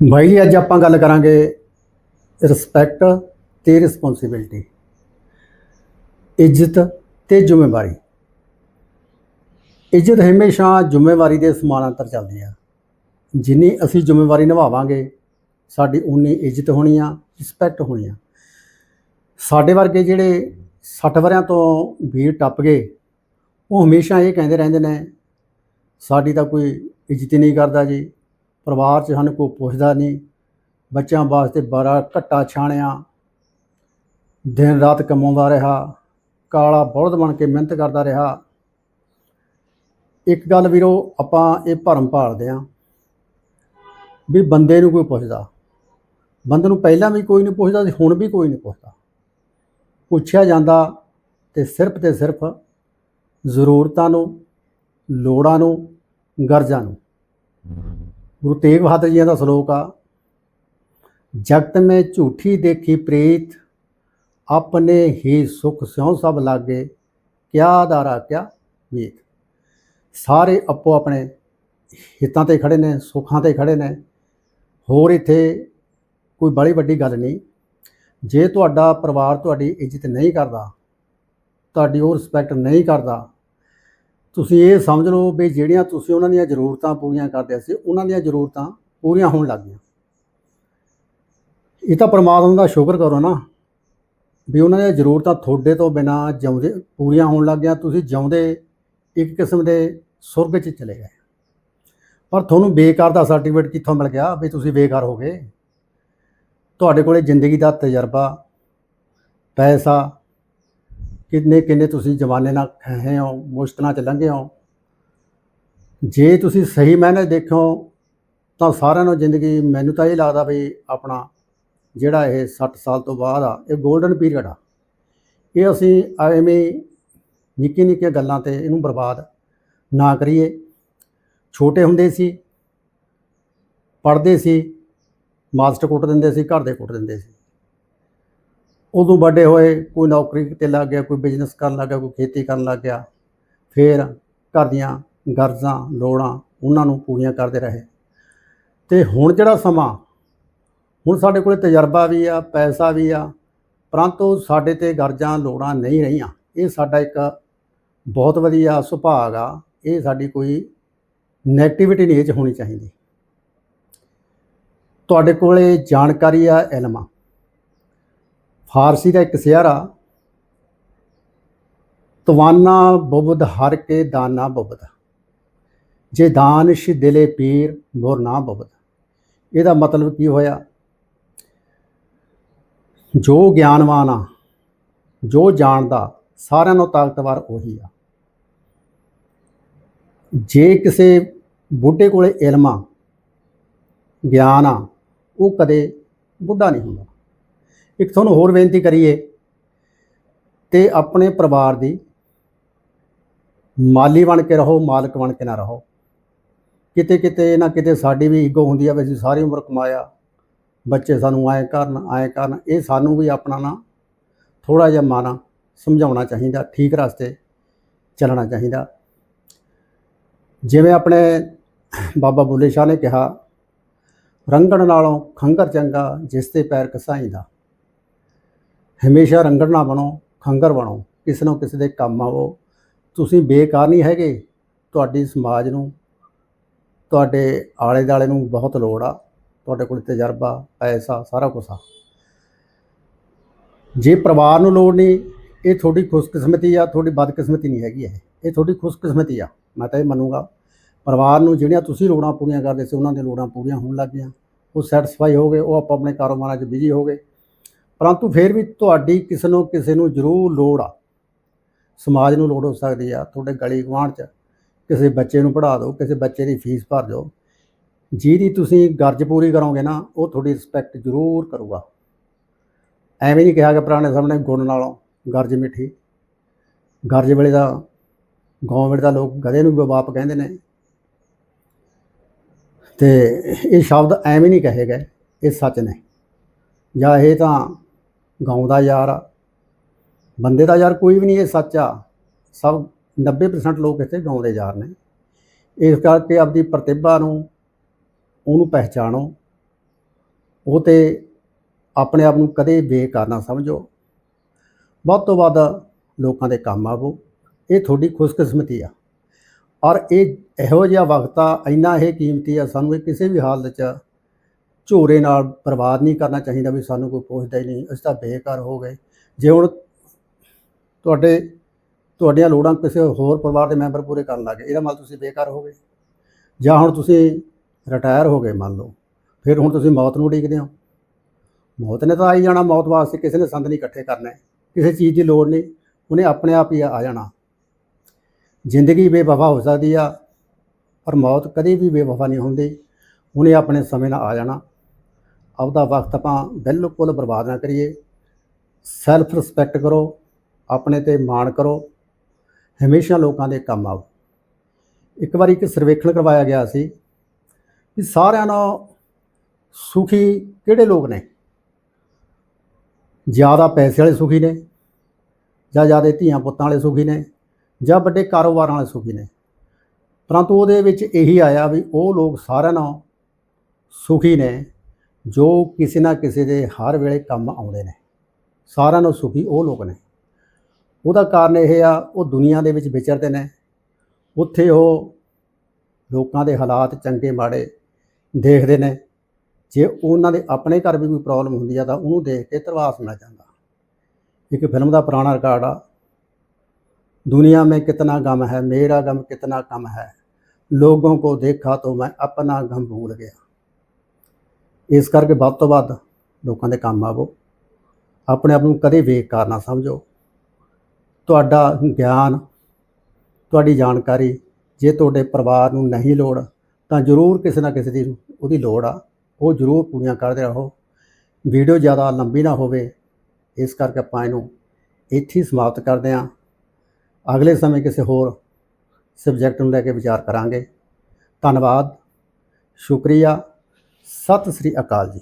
ਭਾਈ ਜੀ, ਅੱਜ ਆਪਾਂ ਗੱਲ ਕਰਾਂਗੇ ਰਿਸਪੈਕਟ ਤੇ ਰਿਸਪੌਂਸਿਬਿਲਟੀ ਇੱਜ਼ਤ ਤੇ ਜ਼ਿੰਮੇਵਾਰੀ। ਇੱਜ਼ਤ ਹਮੇਸ਼ਾ ਜ਼ਿੰਮੇਵਾਰੀ ਦੇ ਸਮਾਨਾਂਤਰ ਚੱਲਦੀ ਆ। ਜਿੰਨੀ ਅਸੀਂ ਜ਼ਿੰਮੇਵਾਰੀ ਨਿਭਾਵਾਂਗੇ, ਸਾਡੀ ਉਨੀ ਇੱਜ਼ਤ ਹੋਣੀ ਆ ਰਿਸਪੈਕਟ ਹੋਣੀ ਆ। ਸਾਡੇ ਵਰਗੇ ਜਿਹੜੇ 60 ਵਰਿਆਂ ਤੋਂ ਵੀਰ ਟੱਪ ਗਏ, ਉਹ ਹਮੇਸ਼ਾ ਇਹ ਕਹਿੰਦੇ ਰਹਿੰਦੇ ਨੇ, ਸਾਡੀ ਤਾਂ ਕੋਈ ਇੱਜ਼ਤ ਹੀ ਨਹੀਂ ਕਰਦਾ ਜੀ। ਪਰਿਵਾਰ 'ਚ ਸਾਨੂੰ ਕੋਈ ਪੁੱਛਦਾ ਨਹੀਂ। ਬੱਚਿਆਂ ਵਾਸਤੇ ਬੜਾ ਘੱਟਾ ਛਾਣਿਆ। ਦਿਨ ਰਾਤ ਕਮਾਉਂਦਾ ਰਿਹਾ। ਕਾਲਾ ਬਲਦ ਬਣ ਕੇ ਮਿਹਨਤ ਕਰਦਾ ਰਿਹਾ। ਇੱਕ ਗੱਲ ਵੀਰੋ, ਆਪਾਂ ਇਹ ਭਰਮ ਭਾਲਦੇ ਆਂ ਵੀ ਬੰਦੇ ਨੂੰ ਕੋਈ ਪੁੱਛਦਾ। ਬੰਦੇ ਨੂੰ ਪਹਿਲਾਂ ਵੀ ਕੋਈ ਨਹੀਂ ਪੁੱਛਦਾ ਤੇ ਹੁਣ ਵੀ ਕੋਈ ਨਹੀਂ ਪੁੱਛਦਾ। ਪੁੱਛਿਆ ਜਾਂਦਾ ਤੇ ਸਿਰਫ ਤੇ ਸਿਰਫ ਜ਼ਰੂਰਤਾਂ ਨੂੰ, ਲੋੜਾਂ ਨੂੰ, ਗਰਜਾਂ ਨੂੰ। ਗੁਰੂ ਤੇਗ ਬਹਾਦਰ ਜੀ ਦਾ ਸ਼ਲੋਕ ਆ, ਜਗਤ ਮੈਂ ਝੂਠੀ ਦੇਖੀ ਪ੍ਰੀਤ, ਆਪਣੇ ਹੀ ਸੁਖ ਸਿਉ ਸਭ ਲਾਗੇ, ਕਿਆ ਦਾਰਾ ਕਿਆ ਵੇਖ। ਸਾਰੇ ਆਪੋ ਆਪਣੇ ਹਿੱਤਾਂ ਤੇ ਖੜੇ ਨੇ, ਸੁੱਖਾਂ ਤੇ ਖੜੇ ਨੇ। ਹੋਰ ਇੱਥੇ ਕੋਈ ਬੜੀ ਵੱਡੀ ਗੱਲ ਨਹੀਂ। ਜੇ ਤੁਹਾਡਾ ਪਰਿਵਾਰ ਤੁਹਾਡੀ ਇੱਜ਼ਤ ਨਹੀਂ ਕਰਦਾ, ਤੁਹਾਡੀ ਉਹ ਰਿਸਪੈਕਟ ਨਹੀਂ ਕਰਦਾ ਤੁਸੀਂ ਇਹ ਸਮਝ ਲਓ ਵੀ ਜਿਹੜੀਆਂ ਤੁਸੀਂ ਉਹਨਾਂ ਦੀਆਂ ਜ਼ਰੂਰਤਾਂ ਪੂਰੀਆਂ ਕਰਦੇ ਸੀ, ਉਹਨਾਂ ਦੀਆਂ ਜ਼ਰੂਰਤਾਂ ਪੂਰੀਆਂ ਹੋਣ ਲੱਗ ਗਈਆਂ। ਇਹ ਤਾਂ ਪਰਮਾਤਮਾ ਦਾ ਸ਼ੁਕਰ ਕਰੋ ਨਾ ਵੀ ਉਹਨਾਂ ਦੀਆਂ ਜ਼ਰੂਰਤਾਂ ਤੁਹਾਡੇ ਤੋਂ ਬਿਨਾ ਜਿਉਂਦੇ ਪੂਰੀਆਂ ਹੋਣ ਲੱਗ ਗਿਆ ਤੁਸੀਂ ਜਿਉਂਦੇ ਇੱਕ ਕਿਸਮ ਦੇ ਸੁਰਗ 'ਚ ਚਲੇ ਗਏ। ਪਰ ਤੁਹਾਨੂੰ ਬੇਕਾਰ ਦਾ ਸਰਟੀਫਿਕੇਟ ਕਿੱਥੋਂ ਮਿਲ ਗਿਆ ਵੀ ਤੁਸੀਂ ਬੇਕਾਰ ਹੋ ਗਏ? ਤੁਹਾਡੇ ਕੋਲੇ ਜ਼ਿੰਦਗੀ ਦਾ ਤਜਰਬਾ, ਪੈਸਾ ਕਿੰਨੇ ਕਿੰਨੇ ਤੁਸੀਂ ਜਵਾਨੇ ਨਾਲ ਖੇ ਹੋ ਮੁਸ਼ਕਲਾਂ ਚ ਲੰਘੇ ਹੋ? ਜੇ ਤੁਸੀਂ ਸਹੀ ਮਾਇਨੇ ਦੇਖੋ ਤਾਂ ਸਾਰਿਆਂ ਨੂੰ ਜ਼ਿੰਦਗੀ ਮੈਨੂੰ ਤਾਂ ਇਹ ਲੱਗਦਾ ਵੀ ਆਪਣਾ ਜਿਹੜਾ ਇਹ 60 ਸਾਲ ਤੋਂ ਬਾਅਦ ਆ, ਇਹ 골ਡਨ ਪੀਰੀਅਡ ਆ। ਇਹ ਅਸੀਂ ਐਵੇਂ ਨਿੱਕੀ ਨਿੱਕੀਆਂ ਗੱਲਾਂ ਤੇ ਇਹਨੂੰ ਬਰਬਾਦ ਨਾ ਕਰੀਏ। ਛੋਟੇ ਹੁੰਦੇ ਸੀ, ਪੜ੍ਹਦੇ ਸੀ, ਮਾਸਟਰ ਕੁੱਟ ਦਿੰਦੇ ਸੀ, ਘਰ ਦੇ ਕੁੱਟ ਦਿੰਦੇ ਸੀ। ਉਦੋਂ ਵੱਡੇ ਹੋਏ, ਕੋਈ ਨੌਕਰੀ ਤੇ ਲੱਗ ਗਿਆ, ਕੋਈ ਬਿਜ਼ਨਸ ਕਰਨ ਲੱਗ ਗਿਆ, ਕੋਈ ਖੇਤੀ ਕਰਨ ਲੱਗ ਗਿਆ, ਫਿਰ ਘਰ ਦੀਆਂ ਗਰਜ਼ਾਂ, ਲੋੜਾਂ ਉਹਨਾਂ ਨੂੰ ਪੂਰੀਆਂ ਕਰਦੇ ਰਹੇ। ਤੇ ਹੁਣ ਜਿਹੜਾ ਸਮਾਂ, ਹੁਣ ਸਾਡੇ ਕੋਲੇ ਤਜਰਬਾ ਵੀ ਆ, ਪੈਸਾ ਵੀ ਆ, ਪਰੰਤੂ ਸਾਡੇ ਤੇ ਗਰਜ਼ਾਂ, ਲੋੜਾਂ ਨਹੀਂ ਰਹੀਆਂ। ਇਹ ਸਾਡਾ ਇੱਕ ਬਹੁਤ ਵਧੀਆ ਸੁਭਾਗ ਆ। ਇਹ ਸਾਡੀ ਕੋਈ ਨੈਗੇਟਿਵਿਟੀ ਨਹੀਂ ਇਹ 'ਚ ਹੋਣੀ ਚਾਹੀਦੀ। ਤੁਹਾਡੇ ਕੋਲੇ ਜਾਣਕਾਰੀ ਆ, ਇਲਮ। ਆ ਫਾਰਸੀ ਦਾ ਇੱਕ ਸਿਆਰਾ, ਤਵਾਨਾ ਬੁਬਦ ਹਰ ਕੇ ਦਾਨਾ ਬੁਬਦ। ਜੇ ਦਾਨਿਸ਼ ਦਿਲੇ ਪੀਰ, ਮੋਰ ਨਾ ਬੁਬਦ। ਇਹਦਾ ਮਤਲਬ ਕੀ ਹੋਇਆ? ਜੋ ਗਿਆਨਵਾਨ ਆ, ਜੋ ਜਾਣਦਾ, ਸਾਰਿਆਂ ਨੂੰ ਤਾਕਤਵਰ ਉਹੀ ਆ। ਜੇ ਕਿਸੇ ਬੁੱਢੇ ਕੋਲੇ ਇਲਮ ਆ, ਗਿਆਨ ਆ, ਉਹ ਕਦੇ ਬੁੱਢਾ ਨਹੀਂ ਹੁੰਦਾ। ਇੱਕ ਤੁਹਾਨੂੰ ਹੋਰ ਬੇਨਤੀ ਕਰੀਏ ਤੇ ਆਪਣੇ ਪਰਿਵਾਰ ਦੀ ਮਾਲੀ ਬਣ ਕੇ ਰਹੋ, ਮਾਲਕ ਬਣ ਕੇ ਨਾ ਰਹੋ। ਕਿਤੇ ਕਿਤੇ ਨਾ ਕਿਤੇ ਸਾਡੀ ਵੀ ਈਗੋ ਹੁੰਦੀ ਆ ਵੀ ਅਸੀਂ ਸਾਰੀ ਉਮਰ ਕਮਾਇਆ, ਬੱਚੇ ਸਾਨੂੰ ਐਂ ਕਰਨ, ਆਏ ਕਰਨ, ਇਹ ਸਾਨੂੰ ਵੀ ਆਪਣਾ ਨਾ ਥੋੜਾ ਜਿਹਾ ਮਾਨਾ ਸਮਝਾਉਣਾ ਚਾਹੀਦਾ, ਠੀਕ ਰਸਤੇ ਚੱਲਣਾ ਚਾਹੀਦਾ। ਜਿਵੇਂ ਆਪਣੇ ਬਾਬਾ ਬੁੱਲੇ ਸ਼ਾਹ ਨੇ ਕਿਹਾ, ਰੰਗਣ ਨਾਲੋਂ ਖੰਗਰ ਚੰਗਾ, ਜਿਸ ਤੇ ਪੈਰ ਕਸਾਈਦਾ। ਹਮੇਸ਼ਾ ਰੰਗਣ ਨਾ ਬਣੋ, ਖੰਗਰ ਬਣੋ, ਕਿਸੇ ਨੂੰ ਕਿਸੇ ਦੇ ਕੰਮ ਆਵੋ। ਤੁਸੀਂ ਬੇਕਾਰ ਨਹੀਂ ਹੈਗੇ। ਤੁਹਾਡੀ ਸਮਾਜ ਨੂੰ, ਤੁਹਾਡੇ ਆਲੇ ਦਾਲੇ ਨੂੰ ਬਹੁਤ ਲੋੜ ਆ। ਤੁਹਾਡੇ ਕੋਲ ਤਜਰਬਾ, ਪੈਸਾ, ਸਾਰਾ ਕੁਝ ਆ। ਜੇ ਪਰਿਵਾਰ ਨੂੰ ਲੋੜ ਨਹੀਂ, ਇਹ ਤੁਹਾਡੀ ਖੁਸ਼ਕਿਸਮਤੀ ਆ, ਤੁਹਾਡੀ ਬਦਕਿਸਮਤੀ ਨਹੀਂ ਹੈਗੀ ਇਹ। ਇਹ ਤੁਹਾਡੀ ਖੁਸ਼ਕਿਸਮਤੀ ਆ। ਮੈਂ ਤਾਂ ਇਹ ਮੰਨੂਗਾ। ਪਰਿਵਾਰ ਨੂੰ ਜਿਹੜੀਆਂ ਤੁਸੀਂ ਲੋੜਾਂ ਪੂਰੀਆਂ ਕਰਦੇ ਸੀ, ਉਹਨਾਂ ਦੀਆਂ ਲੋੜਾਂ ਪੂਰੀਆਂ ਹੋਣ ਲੱਗ ਗਈਆਂ। ਉਹ ਸੈਟੀਸਫਾਈ ਹੋ ਗਏ, ਉਹ ਆਪਾਂ ਆਪਣੇ ਕਾਰੋਬਾਰਾਂ 'ਚ ਬਿਜ਼ੀ ਹੋ ਗਏ। ਪਰੰਤੂ ਫਿਰ ਵੀ ਤੁਹਾਡੀ ਕਿਸੇ ਨੂੰ ਕਿਸੇ ਨੂੰ ਜ਼ਰੂਰ ਲੋੜ ਆ। ਸਮਾਜ ਨੂੰ ਲੋੜ ਹੋ ਸਕਦੀ ਆ, ਤੁਹਾਡੇ ਗਲੀ ਗੁਆਂਢ 'ਚ ਕਿਸੇ ਬੱਚੇ ਨੂੰ ਪੜ੍ਹਾ ਦਿਓ, ਕਿਸੇ ਬੱਚੇ ਦੀ ਫੀਸ ਭਰ ਦਿਓ। ਜਿਹਦੀ ਤੁਸੀਂ ਗਰਜ ਪੂਰੀ ਕਰੋਗੇ ਨਾ, ਉਹ ਤੁਹਾਡੀ ਰਿਸਪੈਕਟ ਜ਼ਰੂਰ ਕਰੂਗਾ। ਐਵੇਂ ਨਹੀਂ ਕਿਹਾ ਕਿ ਪੁਰਾਣੇ ਸਾਹਮਣੇ ਗੁਣ ਨਾਲੋਂ ਗਰਜ ਮਿੱਠੀ। ਗਰਜ ਵੇਲੇ ਦਾ ਗਾਉਂ ਵੇਲੇ ਦਾ ਲੋਕ ਗਧੇ ਨੂੰ ਵੀ ਬਾਪ ਕਹਿੰਦੇ ਨੇ। ਤੇ ਇਹ ਸ਼ਬਦ ਐਵੇਂ ਨਹੀਂ ਕਹੇ ਗਏ, ਇਹ ਸੱਚ ਨੇ। ਜਾਂ ਇਹ ਤਾਂ ਗਾਉਂ ਦਾ ਯਾਰ ਆ। ਬੰਦੇ ਦਾ ਯਾਰ ਕੋਈ ਵੀ ਨਹੀਂ, ਇਹ ਸੱਚ ਆ। ਸਭ 90% ਲੋਕ ਇੱਥੇ ਗਾਉਂ ਦੇ ਯਾਰ ਨੇ। ਇਸ ਕਰਕੇ ਆਪਦੀ ਪ੍ਰਤਿਭਾ ਨੂੰ, ਉਹਨੂੰ ਪਹਿਚਾਣੋ। ਉਹ ਤੇ ਆਪਣੇ ਆਪ ਨੂੰ ਕਦੇ ਬੇਕਾਰ ਨਾ ਸਮਝੋ। ਵੱਧ ਤੋਂ ਵੱਧ ਲੋਕਾਂ ਦੇ ਕੰਮ ਆਵੋ। ਇਹ ਤੁਹਾਡੀ ਖੁਸ਼ਕਿਸਮਤੀ ਆ। ਔਰ ਇਹ ਇਹੋ ਜਿਹਾ ਵਕਤ ਆ ਇੰਨਾ ਇਹ ਕੀਮਤੀ ਆ, ਸਾਨੂੰ ਇਹ ਕਿਸੇ ਵੀ ਹਾਲਤ 'ਚ ਝੋਰੇ ਨਾਲ ਬਰਬਾਦ ਨਹੀਂ ਕਰਨਾ ਚਾਹੀਦਾ ਵੀ ਸਾਨੂੰ ਕੋਈ ਪੁੱਛਦਾ ਹੀ ਨਹੀਂ, ਅਸੀਂ ਤਾਂ ਬੇਕਾਰ ਹੋ ਗਏ। ਜੇ ਹੁਣ ਤੁਹਾਡੇ, ਤੁਹਾਡੀਆਂ ਲੋੜਾਂ ਕਿਸੇ ਹੋਰ ਪਰਿਵਾਰ ਦੇ ਮੈਂਬਰ ਪੂਰੇ ਕਰਨ ਲੱਗੇ ਇਹਦਾ ਮਤਲਬ ਤੁਸੀਂ ਬੇਕਾਰ ਹੋ ਗਏ। ਜਾਂ ਹੁਣ ਤੁਸੀਂ ਰਿਟਾਇਰ ਹੋ ਗਏ ਮੰਨ ਲਓ, ਫਿਰ ਹੁਣ ਤੁਸੀਂ ਮੌਤ ਨੂੰ ਉਡੀਕਦੇ ਹੋ। ਮੌਤ ਨੇ ਤਾਂ ਆਈ ਜਾਣਾ, ਮੌਤ ਵਾਸਤੇ ਕਿਸੇ ਨੇ ਸੰਦ ਨਹੀਂ ਇਕੱਠੇ ਕਰਨੇ, ਕਿਸੇ ਚੀਜ਼ ਦੀ ਲੋੜ ਨਹੀਂ, ਉਹਨੇ ਆਪਣੇ ਆਪ ਹੀ ਆ ਜਾਣਾ। ਜ਼ਿੰਦਗੀ ਬੇਵਫਾ ਹੋ ਸਕਦੀ ਆ, ਪਰ ਮੌਤ ਕਦੇ ਵੀ ਬੇਵਫਾ ਨਹੀਂ ਹੁੰਦੀ, ਉਹਨੇ ਆਪਣੇ ਸਮੇਂ ਨਾਲ ਆ ਜਾਣਾ। ਆਪਦਾ ਵਕਤ ਆਪਾਂ ਬਿਲਕੁਲ ਬਰਬਾਦ ਨਾ ਕਰੀਏ। ਸੈਲਫ ਰਿਸਪੈਕਟ ਕਰੋ, ਆਪਣੇ ਤੇ ਮਾਣ ਕਰੋ। ਹਮੇਸ਼ਾ ਲੋਕਾਂ ਦੇ ਕੰਮ ਆਓ। ਇੱਕ ਵਾਰੀ ਇੱਕ ਸਰਵੇਖਣ ਕਰਵਾਇਆ ਗਿਆ ਸੀ ਕਿ ਸਾਰਿਆਂ ਨਾਲੋਂ ਸੁਖੀ ਕਿਹੜੇ ਲੋਕ ਨੇ? ਜ਼ਿਆਦਾ ਪੈਸੇ ਵਾਲੇ ਸੁਖੀ ਨੇ ਜਾਂ ਜ਼ਿਆਦਾ ਧੀਆਂ ਪੁੱਤਾਂ ਵਾਲੇ ਸੁਖੀ ਨੇ ਜਾਂ ਵੱਡੇ ਕਾਰੋਬਾਰਾਂ ਵਾਲੇ ਸੁਖੀ ਨੇ? ਪਰੰਤੂ ਉਹਦੇ ਵਿੱਚ ਇਹੀ ਆਇਆ ਵੀ ਉਹ ਲੋਕ ਸਾਰਿਆਂ ਨਾਲੋਂ ਸੁਖੀ ਨੇ। ਜੋ ਕਿਸੇ ਨਾ ਕਿਸੇ ਦੇ ਹਰ ਵੇਲੇ ਕੰਮ ਆਉਂਦੇ ਨੇ। ਸਾਰਿਆਂ ਨੂੰ ਸੁਖੀ ਉਹ ਲੋਕ ਨੇ। ਉਹਦਾ ਕਾਰਨ ਇਹ ਆ, ਉਹ ਦੁਨੀਆ ਦੇ ਵਿੱਚ ਵਿਚਰਦੇ ਨੇ। ਉੱਥੇ ਉਹ ਲੋਕਾਂ ਦੇ ਹਾਲਾਤ ਚੰਗੇ ਮਾੜੇ ਦੇਖਦੇ ਨੇ। ਜੇ ਉਹਨਾਂ ਦੇ ਆਪਣੇ ਘਰ ਵੀ ਕੋਈ ਪ੍ਰੋਬਲਮ ਹੁੰਦੀ ਆ ਤਾਂ ਉਹਨੂੰ ਦੇਖ ਕੇ ਤਰਵਾਸ ਮਿਲ ਜਾਂਦਾ। ਇੱਕ ਫਿਲਮ ਦਾ ਪੁਰਾਣਾ ਰਿਕਾਰਡ ਆ। ਦੁਨੀਆ ਮੇਂ ਕਿਤਨਾ ਗਮ ਹੈ, ਮੇਰਾ ਗਮ ਕਿਤਨਾ ਕਮ ਹੈ। ਲੋਗੋਂ ਕੋ ਦੇਖਾ ਤੋ ਮੈਂ ਆਪਣਾ ਗਮ ਭੂਲ ਗਿਆ। ਇਸ ਕਰਕੇ ਵੱਧ ਤੋਂ ਵੱਧ ਲੋਕਾਂ ਦੇ ਕੰਮ ਆਵੋ। ਆਪਣੇ ਆਪ ਨੂੰ ਕਦੇ ਬੇਕਾਰ ਨਾ ਸਮਝੋ। ਤੁਹਾਡਾ ਗਿਆਨ, ਤੁਹਾਡੀ ਜਾਣਕਾਰੀ ਜੇ ਤੁਹਾਡੇ ਪਰਿਵਾਰ ਨੂੰ ਨਹੀਂ ਲੋੜ, ਤਾਂ ਜ਼ਰੂਰ ਕਿਸੇ ਨਾ ਕਿਸੇ ਦੀ ਉਹਦੀ ਲੋੜ ਆ। ਉਹ ਜ਼ਰੂਰ ਪੂਰੀਆਂ ਕਰਦੇ ਰਹੋ। ਵੀਡੀਓ ਜ਼ਿਆਦਾ ਲੰਬੀ ਨਾ ਹੋਵੇ। ਇਸ ਕਰਕੇ ਆਪਾਂ ਇਹਨੂੰ ਇੱਥੇ ਸਮਾਪਤ ਕਰਦੇ ਹਾਂ। ਅਗਲੇ ਸਮੇਂ ਕਿਸੇ ਹੋਰ ਸਬਜੈਕਟ ਨੂੰ ਲੈ ਕੇ ਵਿਚਾਰ ਕਰਾਂਗੇ। ਧੰਨਵਾਦ। ਸ਼ੁਕਰੀਆ। ਸਤਿ ਸ੍ਰੀ ਅਕਾਲ ਜੀ।